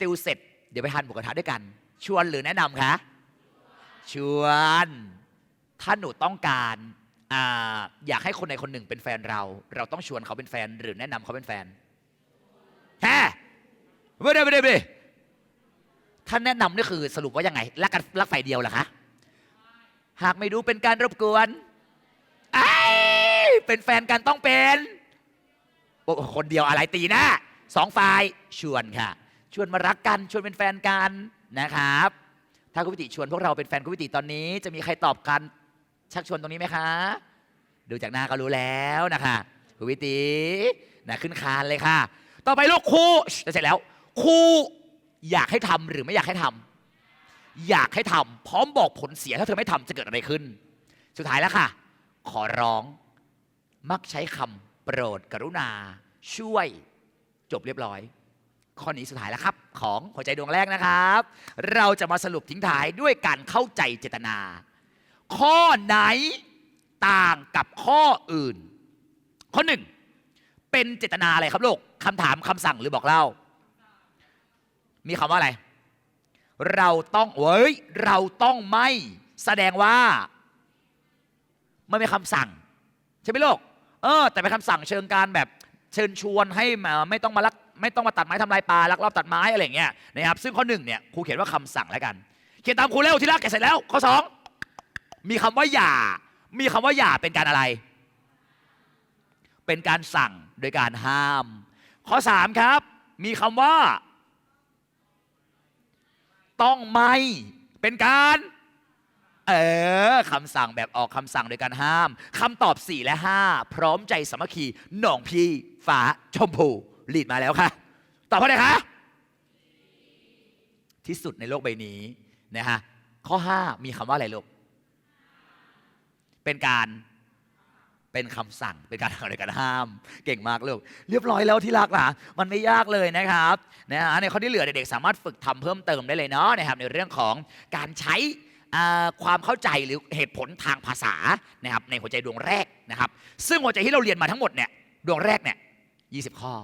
ติวเสร็จ เดี๋ยวไปทานหมูกระทะด้วยกัน ชวนหรือแนะนำคะ ชวน ถ้าหนูต้องการออยากให้คนใดคนหนึ่งเป็นแฟนเรา เราต้องชวนเขาเป็นแฟน หรือแนะนำเขาเป็นแฟนแฮไม่ได้ไม่ได้ไม่ได้ถ้าแนะนำนี่คือสรุปว่ายังไงรักกันรักฝ่ายเดียวเหรอคะหากไม่ดูเป็นการรบกวนไอ้เป็นแฟนกันต้องเป็นคนเดียวอะไรตีหนะสองฝ่ายชวนค่ะ ชวนมารักกัน ชวนเป็นแฟนกันนะครับ ถ้าคุณวิติชวนพวกเราเป็นแฟนคุณวิติตอนนี้ จะมีใครตอบกันชักชวนตรงนี้ไหมคะ ดูจากหน้าก็รู้แล้วนะคะคุณวิตินะขึ้นคานเลยค่ะ ต่อไปลูกครูจะเสร็จแล้วครูอยากให้ทำหรือไม่อยากให้ทำอยากให้ทำพร้อมบอกผลเสียถ้าเธอไม่ทำจะเกิดอะไรขึ้น สุดท้ายแล้วค่ะ ขอร้อง มักใช้คำโปรดกรุณา ช่วยจบเรียบร้อย ข้อนี้สุดท้ายแล้วครับ ของหัวใจดวงแรกนะครับ เราจะมาสรุปทิ้งท้ายด้วยการเข้าใจเจตนา ข้อไหนต่างกับข้ออื่น ข้อหนึ่งเป็นเจตนาอะไรครับลูกคำถามคำสั่งหรือบอกเล่า มีคำว่าอะไร เราต้องเว้ยเราต้องไม่แสดงว่าไม่เป็นคำสั่ง ใช่ไหมลูกเออ แต่เป็นคำสั่งเชิงการแบบเชิญชวนให้มาไม่ต้องมาลัก ไม่ต้องมาตัดไม้ทำลายป่าลักลอบตัดไม้อะไรเงี้ยนะครับซึ่งข้อหนึ่งเนี่ยครูเขียนว่าคำสั่งแล้วกัน เขียนตามครูเร็วที่รักแกเสร็จแล้ว ข้อสองมีคำว่าอย่า มีคำว่าอย่าเป็นการอะไร เป็นการสั่งโดยการห้าม ข้อสามครับ มีคำว่า ต้องไม่เป็นการเออคำสั่งแบบออกคำสั่งโดยการห้ามคำตอบ 4 และ 5 พร้อมใจสมัคคีหน่องพี่ฟ้าชมพู ลีดมาแล้วค่ะตอบว่าอะไรคะที่สุดในโลกใบนี้นะฮะข้อ 5 มีคำว่าอะไรลูกเป็นการเป็นคำสั่งเป็นการทำในการห้าม เก่งมากลูกเรียบร้อยแล้วที่รักนะมันไม่ยากเลยนะครับนะฮะในข้อที่เหลือเด็กๆสามารถฝึกทำเพิ่มเติมได้เลยเนาะนะครับในเรื่องของการใช้ความเข้าใจหรือเหตุผลทางภาษานะครับในหัวใจดวงแรกนะครับ ซึ่งหัวใจที่เราเรียนมาทั้งหมดเนี่ยดวงแรกเนี่ย20 ข้อ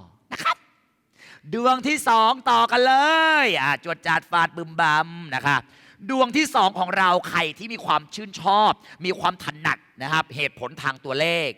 ดวงที่สองต่อกันเลยอ่าจวดจาดฟาดบึมบัมนะคะดวงที่สองของเราใครที่มีความชื่นชอบ มีความถนัดนะครับ เหตุผลทางตัวเลข